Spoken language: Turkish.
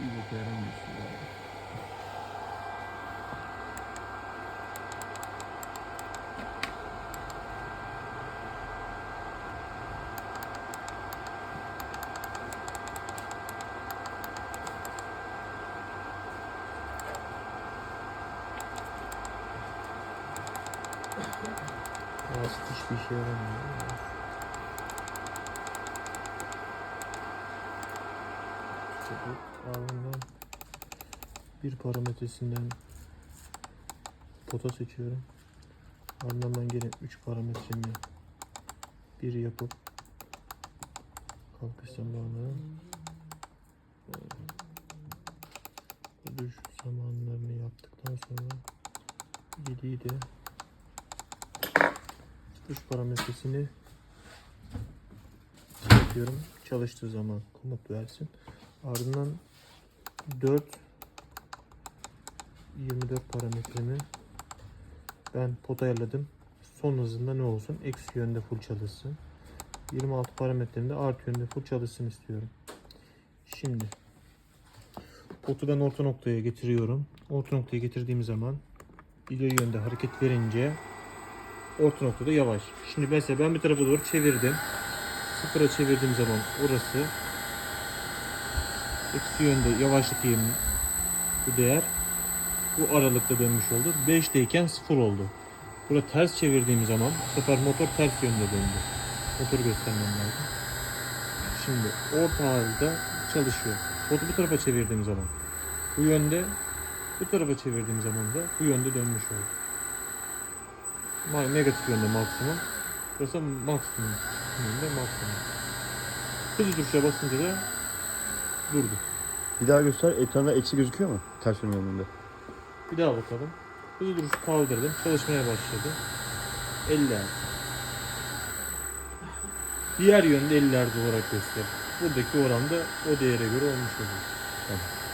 Bir boka yaramıyorsun hiçbir işe yaramıyor. Çabuk ardından bir parametresinden pota seçiyorum. Ardından gene 3 parametremi bir yapıp kalkış zamanı düş zamanlarını yaptıktan sonra 7'yi de Tuş parametresini yapıyorum. Çalıştığı zaman komut versin. Ardından 4 24 parametremi ben pot ayarladım. Son hızında ne olsun? Eksi yönde full çalışsın. 26 parametremde artı yönde full çalışsın istiyorum. Şimdi potu ben orta noktaya getiriyorum. Orta noktaya getirdiğim zaman ileri yönde hareket verince orta noktada yavaş. Şimdi mesela ben bir tarafa doğru çevirdim. Sıfıra çevirdiğim zaman orası eksi yönde yavaşlatayım bu değer. Bu aralıkta dönmüş oldu. 5'teyken 0 oldu. Burada ters çevirdiğim zaman bu sefer motor ters yönde döndü. Motoru göstermem lazım. Şimdi orta halde çalışıyor. Botu bu tarafa çevirdiğim zaman bu yönde bu tarafa çevirdiğim zaman da bu yönde dönmüş oldu. Negatif yönde maksimum. Burası maksimum yönde maksimum. Hızlı tuşa basınca da durdu. Bir daha göster. Ekranda eksi gözüküyor mu? Ters yön yönünde. Bir daha bakalım. Hızlı duruşu kaldırdım. Çalışmaya başladı. 50 Diğer yönde 50 olarak göster. Buradaki oranda o değere göre olmuş oluyor. Tamam.